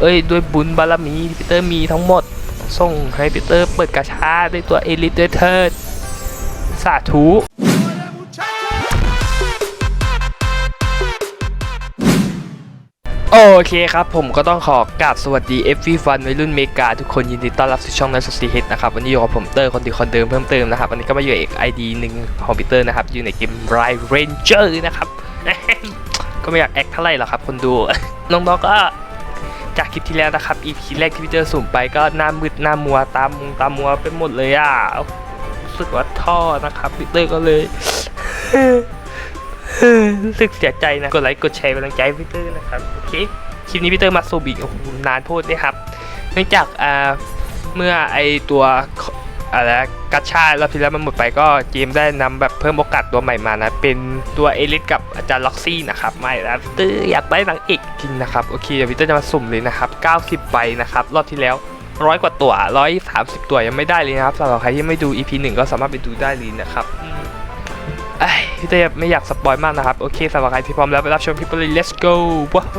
เอ้ยด้วยบุญบารมีที่ปีเตอร์มีทั้งหมด ส่งให้ปีเตอร์เปิดกาชาด้วยตัวเอลิทด้วยเถิดสาธุโอเคครับผมก็ต้องขอกราบสวัสดี f อฟันวัยรุ่นเมกาทุกคนยินดีต้อนรับสู่ช่องนัทสตีเฮดนะครับวันนี้อยู่กับผมเตอร์คนดีคนเดิมเพิ่มเติมนะครับวันนี้ก็มาอยู่เอกับอีหนึ่งของพีเตอร์นะครับอยู่ในเกม r i Ranger นะครับ ก็ไม่อยากแอคเท่าไหร่หรอกครับคนดูน้องๆก็ จากคลิปที่แล้วนะครับ EP แรกที่พีเจอร์สุ่มไปก็หน้ามืดหน้ามัวตามมุงตามมัวไปหมดเลยอะรู้สึกว่าท่อนะครับพีเตอร์ก็เลยรู้สึกเสียใจนะ กดไลค์กดแชร์เป็นกำลังใจพี่เตอร์นะครับโอเคคลิปนี้พี่เตอร์มาสูบอีกโอ้โหนานโพดนะครับ เนื่องจากอ่าเมื่อไอตัว อะไรกัชชารอบที่แล้วมันหมดไปก็เกมได้นำแบบเพิ่มโอกาสตัวใหม่มานะ เป็นตัวเอลิสกับอาจารย์ล็อกซี่นะครับไม่แล้วพี่เตอร์อยากได้นางเอกจริงนะครับโอเคเดี๋ยวพี่เตอร์จะมาสุ่มเลยนะครับ 90ใบนะครับรอบที่แล้วร้อยกว่าตัวร้อยสามสิบตัวยังไม่ได้เลยนะครับสำหรับใครที่ไม่ดู EP หนึ่งก็สามารถไปดูได้เลยนะครับไอ้พี่เต้ไม่อยากสปอยมากนะครับ โอเคสำหรับใครที่พร้อมแล้วไปรับชมคลิปกันเลย let's go ว้าว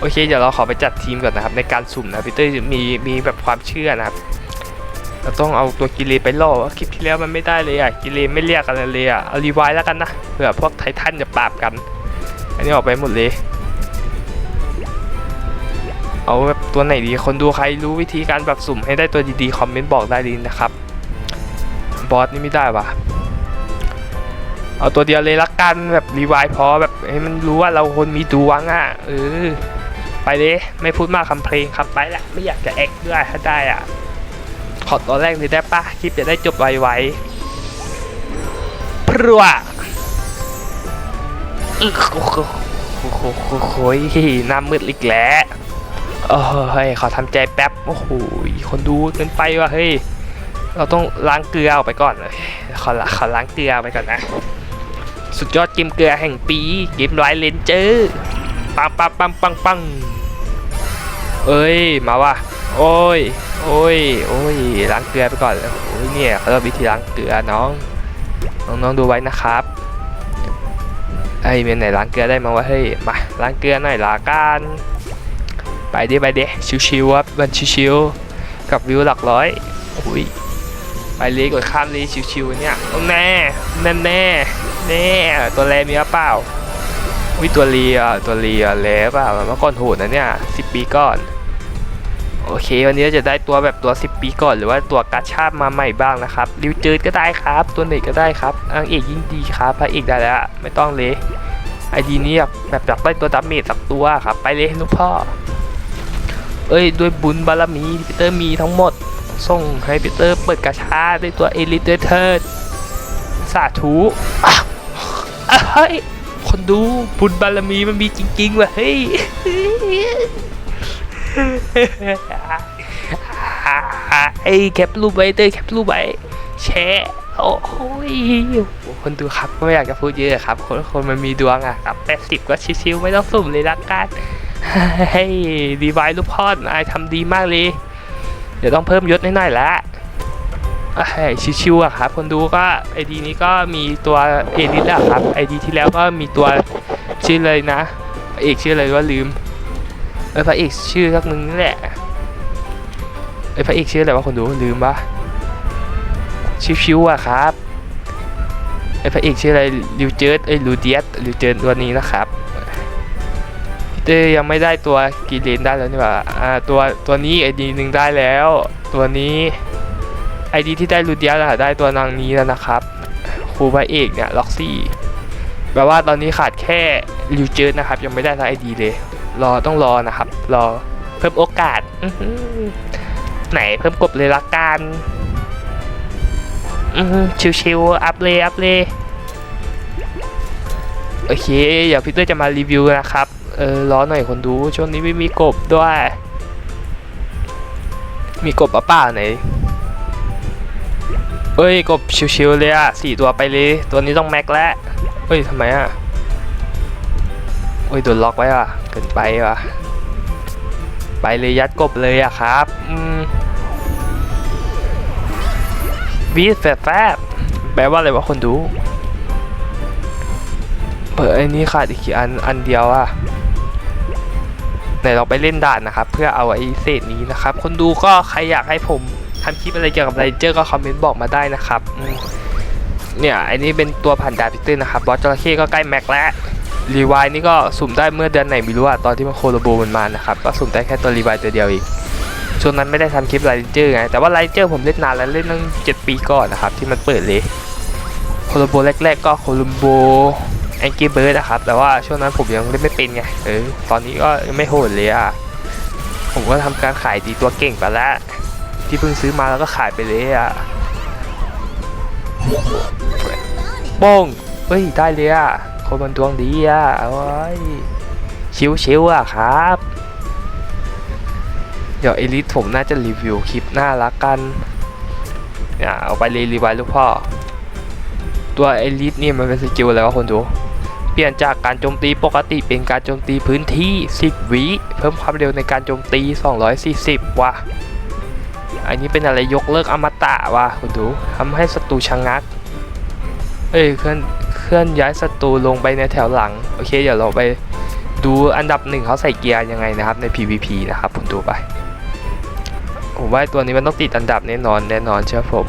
โอเค เดี๋ยวเราขอไปจัดทีมก่อนนะครับ ในการสุ่มนะพี่เต้มีมีแบบความเชื่อนะครับ เราต้องเอาตัวกิเลไปล่อว่าคลิปที่แล้วมันไม่ได้เลยอะกิเลไม่เรียกกันเลยอะเอารีไวแล้วกันนะเผื่อพวกไททันจะปราบกัน อันนี้ออกไปหมดเลย เอาแบบตัวไหนดีคนดูใครรู้วิธีการแบบสุ่มให้ได้ตัวดีๆคอมเมนต์บอกได้เลยนะครับบอสนี่ไม่ได้ว่ะเอาตัวเดียวเลยละกันแบบรีไวล์พอแบบให้มันรู้ว่าเราคนมีดวงอะเออไปเลยไม่พูดมากคำเพลงครับไปละไม่อยากจะแอคด้วยถ้าได้อะ ขอตัวแรกเลยได้ปะคลิปจะได้จบไวๆพรัวอึกโอ้โหโอ้โหโอ้โหหน้ามืดอีกแล้วโอ้ยขอทำใจแป๊บ โอ้โห คนดูเกินไปว่ะเฮ้ย เราต้องล้างเกลือออกไปก่อนเลย ขอละขอล้างเกลือไปก่อนนะ สุดยอดเกมเกลือแห่งปี เกมไรเลนเจอร์ปังปังปังปังปังเอ้ย มาว่ะ โอ้ย โอ้ย โอ้ย ล้างเกลือไปก่อนโอ้ยเนี่ยเขาเรียกวิธีล้างเกลือน้อง น้องๆดูไว้นะครับ ไอเมียไหนล้างเกลือได้มาวะเฮ้ย มาล้างเกลือหน่อยละกันไปดิไปดิชิวๆครับมันชิวๆกับวิวหลักร้อยอุ้ยไปเลยกดข้ามเลยชิวๆเนี่ยแน่แน่แน่แน่ตัวแรมีหรือเปล่าวิตัวเรียตัวเรียแล้วเปล่าเมื่อก่อนโหดนะเนี่ยสิปีก่อน โอเค วันนี้จะได้ตัวแบบตัว 10 ปีก่อน หรือว่าตัวกาชาบมาใหม่บ้างนะครับริวจืดก็ได้ครับ ตัวไหนก็ได้ครับนางเอกยิ่งดีครับพระเอกได้แล้วไม่ต้องเลยไอดีนี้แบบอยากได้ตัวดับเมจสักตัวครับ ไปเลยลูกพ่อ เอ้ยด้วยบุญบารมีที่ปีเตอร์มีทั้งหมด ส่งให้ปีเตอร์เปิดกาชาด้วยตัวเอลิทด้วยเถิดสาธุเฮ้ยคนดูบุญบารมีมันมีจริงๆว่ะเฮ้ย ไอ้แคปรูปไว้เตอร์แคปรูปไว้แชร์โอ้โหยคนดูครับก็ไม่อยากจะพูดเยอะครับ คนคนมันมีดวงอะครับแปดสิบก็ชิวๆไม่ต้องสุ่มเลยละกันให้ดีไวลูกพ่อนายทำดีมากเลย เดี๋ยวต้องเพิ่มยศหน่อยๆละอะให้ชิวๆอะครับ คนดูก็ไอดีนี้ก็มีตัวเอลิสแล้วครับไอดีที่แล้วก็มีตัวชื่อเลยนะพระเอกชื่ออะไรว่าลืม เออพระเอกชื่อสักนึงนี่แหละเอยพระเอกชื่ออะไรวะคนดูลืมปะชิวๆอะครับไอยพระเอกชื่ออะไรลิวเจิร์ดเอ้ยลูเดียสลิวเจิร์ดตัวนี้นะครับพี่เต้ยังไม่ได้ตัวกีเลนได้แล้วนี่ว่าอ่าตัวตัวนี้ไอดีหนึ่งได้แล้ว ตัวนี้ไอดีที่ได้รูเดียสอะได้ตัวนางนี้แล้วนะครับครูพระเอกเนี่ยล็อกซี่แปลว่าตอนนี้ขาดแค่ริวเจิร์ดนะครับยังไม่ได้ทั้งไอดีเลย รอต้องรอนะครับ รอเพิ่มโอกาสไหนเพิ่มกบเลยละกันชิวๆอัพเลยอัพเลยโอเคเดี๋ยวพี่เต้ยจะมารีวิวนะครับ เออรอหน่อยคนดูช่วงนี้ไม่มีกบด้วย มีกบปะป้าไหนเอ้ยกบชิวๆเลยอะสี่ตัวไปเลย ตัวนี้ต้องแม็กแล้วเฮ้ยทำไมอะ เฮ้ยโดนล็อกไว้อะเกินไปว่ะ ไปเลยยัดกบเลยอะครับวีดแฟบแฟบแปลว่าอะไรวะคนดู เปิดไอ้นี่ขาดอีกกี่อันอันเดียวอะไหนเราไปเล่นด่านนะครับ เพื่อเอาไอ้เศษนี้นะครับ คนดูก็ใครอยากให้ผมทำคลิปอะไรเกี่ยวกับไรเจอร์ก็คอมเมนต์บอกมาได้นะครับเนี่ยอ้นี่เป็นตัวผ่านดาบพิเตอร์นะครับบอสจระเข้ก็ใกล้แม็กแล้ว รีวายนี่ก็สุ่มได้เมื่อเดือนไหนไม่รู้อะตอนที่มันโคโลโบมันมานะครับ ก็สุ่มได้แค่ตัวรีวายตัวเดียวเองช่วงนั้นไม่ได้ทำคลิปไรเจอร์ไง แต่ว่าไรเจอร์ผมเล่นนานแล้วเล่นตั้งเจ็ดปีก่อนนะครับ ที่มันเปิดเลยโคโลโบแรก ๆ ก็โคโลโบแองกี้เบิร์ดนะครับ แต่ว่าช่วงนั้นผมยังเล่นไม่เป็นไง เออ ตอนนี้ก็ยังไม่โหดเลยอะ ผมก็ทำการขายตีตัวเก่งไปแล้ว ที่เพิ่งซื้อมาแล้วก็ขายไปเลยอะโป้งเฮ้ย ได้เลยอะ คนมันดวงดีอะโอ้ยชิวๆอะครับ เดี๋ยวเอลิทผมน่าจะรีวิวคลิปหน้าละกันเนี่ยเอาไปรีไวล์ลูกพ่อ ตัวเอลิทนี่มันเป็นสกิลอะไรวะคนดู เปลี่ยนจากการโจมตีปกติเป็นการโจมตีพื้นที่ 10 วิเพิ่มความเร็วในการโจมตี 240 ว่ะอันนี้เป็นอะไรยกเลิกอมตะว่ะคุณดูทำให้ศัตรูชะงัก เอ้ยเคลื่อน ลื่อนย้ายศัตรูลงไปในแถวหลัง โอเค เดี๋ยวเราไปดูอันดับหนึ่งเขาใส่เกียร์ยังไงนะครับใน PVP นะครับผมดูไป ผมว่าตัวนี้มันต้องติดอันดับแน่นอนแน่นอนเชื่อผม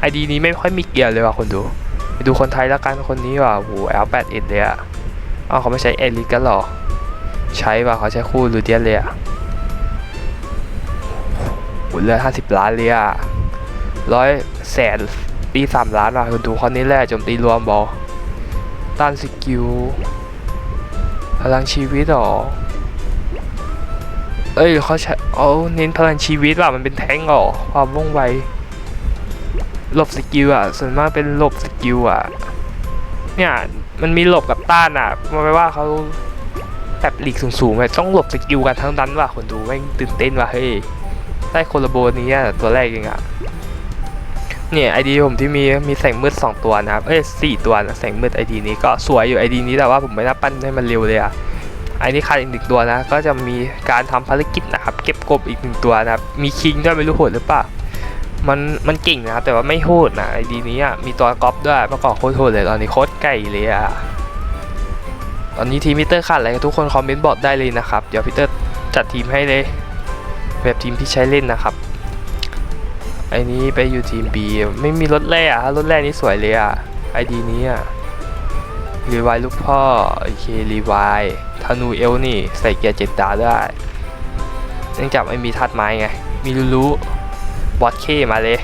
ไอดีนี้ไม่ค่อยมีเกียร์เลยว่ะคนดู ไปดูคนไทยแล้วกันคนนี้ว่ะโห L81 เลยอะอ้าวเขาไม่ใช้เอลิกันหรอ ใช้ว่ะเขาใช้คู่ลูเดียนเลยอะโหเหลือ50ล้านเลยอะร้อยแสนปีสามล้านว่ะคุณดูคนนี้แหละโจมตีรวมบอล ต้านสกิลพลังชีวิตหรอ เอ้ยเขาใช้เอาเน้นพลังชีวิตว่ะมันเป็นแท้งหรอความว่องไวหลบสกิลอะส่วนมากเป็นหลบสกิลอะ เนี่ยมันมีหลบกับต้านอะมันแปลว่าเขาแบบหลีกสูงๆไปต้องหลบสกิลกันทั้งนั้นว่ะคนดูแม่งตื่นเต้นว่ะเฮ้ยได้โคลาโบนี้ตัวแรกเองอะ เนี่ยไอดีผมที่มีมีแสงมืด 2 ตัวนะครับ เอ้ยสี่ตัวนะแสงมืดไอดีนี้ก็สวยอยู่ไอดีนี้แต่ว่าผมไม่น่าปั้นให้มันเร็วเลยอะไอนี้ขาดอีกหนึ่งตัวนะ ก็จะมีการทำภารกิจนะครับ เก็บกบอีกหนึ่งตัวนะครับ มีคิงด้วยไม่รู้โหดหรือเปล่ามันมันเก่งนะครับแต่ว่าไม่โหดนะไอดีนี้อะมีตัวก๊อปด้วยเมื่อก่อนโคตรโหดเลยตอนนี้โคตรไก่เลยอะตอนนี้ทีมพีเตอร์ขาดอะไรทุกคนคอมเมนต์บอกได้เลยนะครับ เดี๋ยวพีเตอร์จัดทีมให้เลย แบบทีมที่ใช้เล่นนะครับ ไอ้นี้ไปอยู่ทีม B ไม่มีรถแร่อะรถแร่นี่สวยเลยอะไอดีนี้อะรีวายลูกพ่อ โอเค รีวายธนูเอลนี่ ใส่เกียร์เจ็ดดาวได้เนื่องจากไม่มีธาตุไม้ไง มีรู้รู้บอสเคมาเลย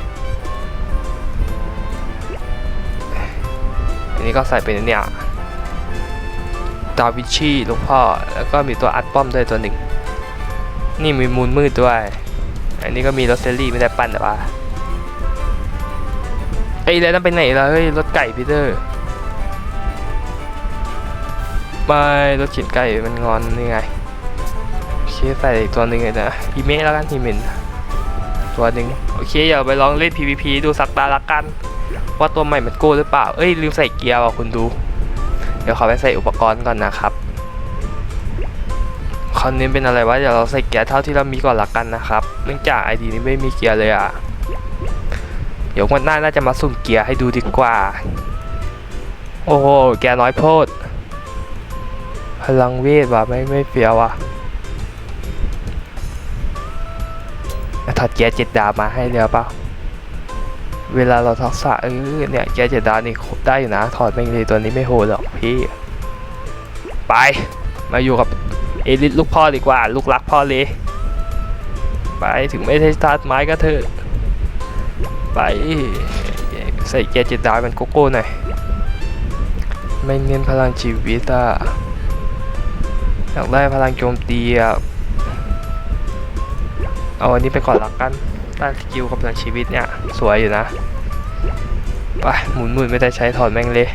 อันนี้ก็ใส่เป็นเนี่ยดาวิชีลูกพ่อ แล้วก็มีตัวอัดป้อมด้วยตัวหนึ่ง นี่มีมูลมืดด้วย อันนี้ก็มีรถเซลลี่ไม่ได้ปั้นแต่ว่าไอ้ยแล้วนั่นไปไหนล่ะเฮ้ยรถไก่พีเตอร์ไม่รถเขียนไก่มันงอนนี่ไงโอเคใส่อีกตัวหนึ่งเลยนะอีเมะแล้วกันทีเมนตัวหนึ่งโอเคเดี๋ยวไปลองเล่น PVP ดูสักตาละกัน ว่าตัวใหม่มันโก้หรือเปล่า เอ้ยลืมใส่เกียร์ว่ะคุณดู เดี๋ยวขอไปใส่อุปกรณ์ก่อนนะครับ คอนนี้เป็นอะไรวะเดี๋ยวเราใส่เกียร์เท่าที่เรามีก่อนละกันนะครับ เนื่องจากไอดีนี้ไม่มีเกียร์เลยอะ เดี๋ยววันหน้าน่าจะมาสุ่มเกียร์ให้ดูดีกว่า โอ้โหแกน้อยโพด พลังเวทว่ะไม่ไม่เฟี้ยวว่ะถอดเกียร์เจ็ดดาวมาให้เรียวเปล่าเวลาเราทักษะเออเนี่ยเกียร์เจ็ดดาวนี่ได้อยู่นะ ถอดแม่งเลยตัวนี้ไม่โหดหรอกพี่ ไปมาอยู่กับ เอลิทลูกพ่อดีกว่า ลูกรักพ่อเลย ไปถึงไม่ได้สตาร์ทไม้ก็เถอะ ไปใส่เกียร์เจ็ดดาวเป็นโกโก้หน่อยไม่เน้นพลังชีวิตอะอยากได้พลังโจมตีอะเอาอันนี้ไปก่อนละกันต้าสกิลกับพลังชีวิตเนี่ย สวยอยู่นะไปหมุนหมุนไม่ได้ใช้ถอดแม่งเลย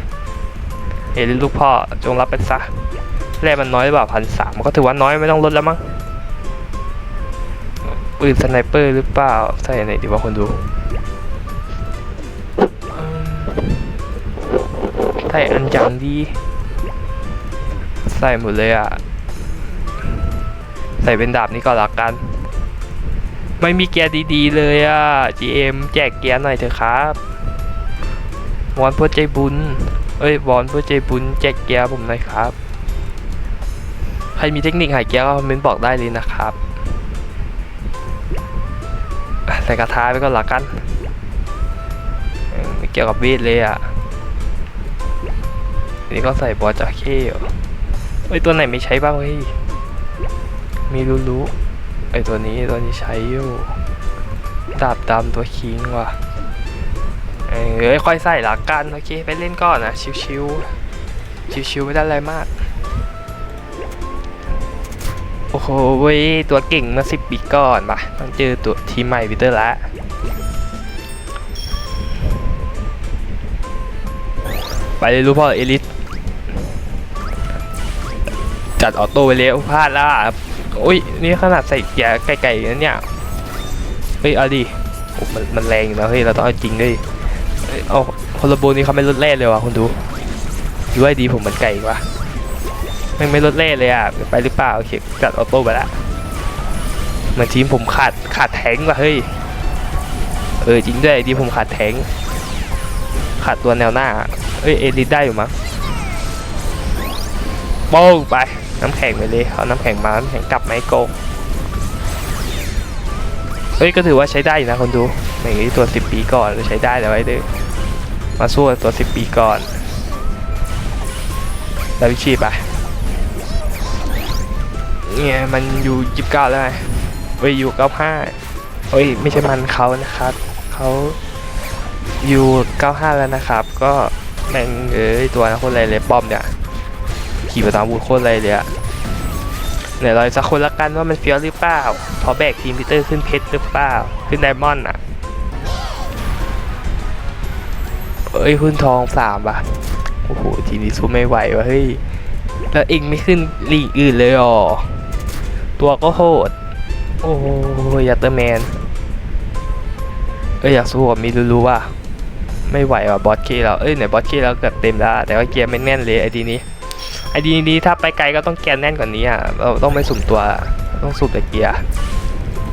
เอลิลูกพ่อจงรับเป็นซะ แร่มันน้อยหรือเปล่าพันสามมันก็ถือว่าน้อยไม่ต้องลดแล้วมั้งปืนสไนเปอร์หรือเปล่า ใส่ไหนดีว่าคนดูใส่อันจังดี ใส่หมดเลยอะ ใส่เป็นดาบนี้ก่อนละกัน ไม่มีเกียร์ดีๆเลยอะ GM แจกเกียร์หน่อยเถอะครับวอนเพื่อใจบุญ เอ้ยวอนเพื่อใจบุญแจกเกียร์ผมหน่อยครับ ใครมีเทคนิคหายเกียร์ก็คอมเมนต์บอกได้เลยนะครับใส่กระทะไปก็หละกันเออไม่เกี่ยวกับเวทเลยอะนี่ก็ใส่บอจระเข้เหรอเอ้ยตัวไหนไม่ใช้บ้างเฮ้ยมีรู้รู้ๆไอตัวนี้ตัวนี้ใช้อยู่ดาบดำตัวคิงว่ะเอ้ยค่อยใส่หละกันโอเคไปเล่นก่อนนะชิวๆชิวๆไม่ได้อะไรมาก โอ้โหเว้ตัวเก่งเมื่อสิบปีก่อนปะต้องเจอตัวทีมใหม่วิเตอร์ละไปเลยรู้พ่อเอลิสจัดออโต้ไปเลยพลาดและโอ้ยนี่ขนาดใส่เกียร์ไกลๆนะเนี่ยเฮ้ยเอาดิมันมันแรงอยู่นะเฮ้ยเราต้องเอาจริงด้วยเอาคนละโบนี่เขาไม่ลดแร่เลยว่ะคุณดูดูให้ดีผมมันไก่กว่า ม่ไม่ลดเล่เลยอะไปหรือเปล่าโอเคจัดออโต้ไปละเหมือนทีมผมขาดขาดแทงว่ะเฮ้ยเออจริงด้วยทีมผมขาดแทงขาดตัวแนวหน้าเอ้ยเอลิสได้อยู่มั้งโป้งไปน้ำแข็งไปเลยเอาน้ำแข็งมาน้ำแข็งกลับไหมาให้โกงเฮ้ยก็ถือว่าใช้ได้นะคนดูอย่างนี้ตัว 10 ปีก่อนใช้ได้แต่ไว้เด้อมาสู้กับตัว 10 ปีก่อนแล้ววิชีไป เนี่ยมันอยู่ยี่สิบเก้าแล้วไงเว้ยอยู่เก้าห้าเฮ้ยไม่ใช่มันเขานะครับเขาอยู่เก้าห้าแล้วนะครับ ก็แม่งเอ้ยตัวนะคตรไรเลยป้อมเนี่ยขี่ประตามบูโคตรไรเลยอะเดี๋ยวเราจะคนละกันว่ามันเฟี้ยวหรือเปล่าพอแบกทีมพีเตอร์ขึ้นเพชรหรือเปล่า ขึ้นไดมอนด์อะเอ้ยหุ้นทองสามป่ะโอ้โหทีนี้สู้ไม่ไหววะเฮ้ยแล้วเองไม่ขึ้นลีกอื่นเลยอ๋อ ตัวก็โหด โอ้โยัตเตอร์แมน เอ้ยอยากสู้กับมิรูรู้ว่าไม่ไหวว่ะบอสเคเราเอ้ยไหนบอสเคเราเกือบเต็มแล้ว แต่ว่าเกียร์ไม่แน่นเลยไอดีนี้ ไอดีนี้ถ้าไปไกลก็ต้องเกียร์แน่นกว่านี้อะ เราต้องไม่สุ่มตัว ต้องสุ่มแต่เกียร์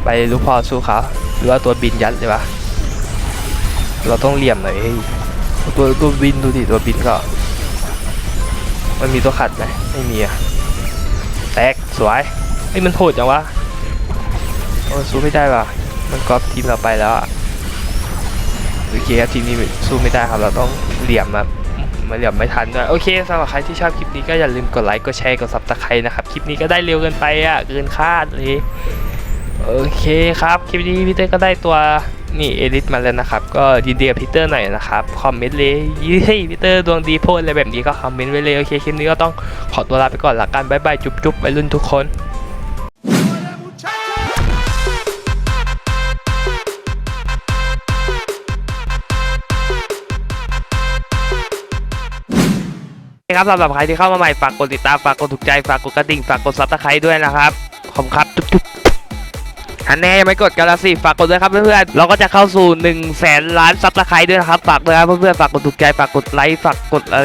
ไปลูกพอสู้เขาหรือว่าตัวบินยัดเลยปะเราต้องเหลี่ยมหน่อยเฮ้ตัวตัวบินดูดิตัวบินก็ มันมีตัวขัดไหมไม่มีอะแตกสวย อ้ยมันโหดจังวะโอ้สู้ไม่ได้ว่ะมันก๊อปทีมเราไปแล้วอะโอเคครับทีมนี้สู้ไม่ได้ครับเราต้องเหลี่ยมครับมาเหลี่ยมไม่ทันด้วยโอเคสำหรับใครที่ชอบคลิปนี้ก็อย่าลืมกดไลค์กดแชร์กดซับสไครต์นะครับคลิปนี้ก็ได้เร็วเกินไปอะเกินคาดเลยโอเคครับคลิปนี้พี่เต้ก็ได้ตัวนี่เอลิสมาแล้วนะครับ ก็ยินดีกับพีเตอร์หน่อยนะครับ คอมเมนต์เลยยี่ให้พีเตอร์ดวงดีโพสอะไรแบบนี้ก็คอมเมนต์ไว้เลย โอเค คลิปนี้ก็ต้องขอตัวลาไปก่อนละกัน บ๊ายบาย จุ๊บจุ๊บไปรุ่นทุกคน ครับสำหรับใครที่เข้ามาใหม่ฝากกดติดตามฝากกดถูกใจฝากกดกระดิ่งฝากกดซับสไครต์ด้วยนะครับขอบคุณครับจุ๊บๆอันแน่ยังไม่กดกันละสิฝากกดด้วยครับเพื่อนๆเราก็จะเข้าสู่1นึ่งแสนล้านซับสไครต์ด้วยนะครับฝากด้วยครับเพื่อนๆฝากกดถูกใจฝากกดไลค์ฝากกดอะไร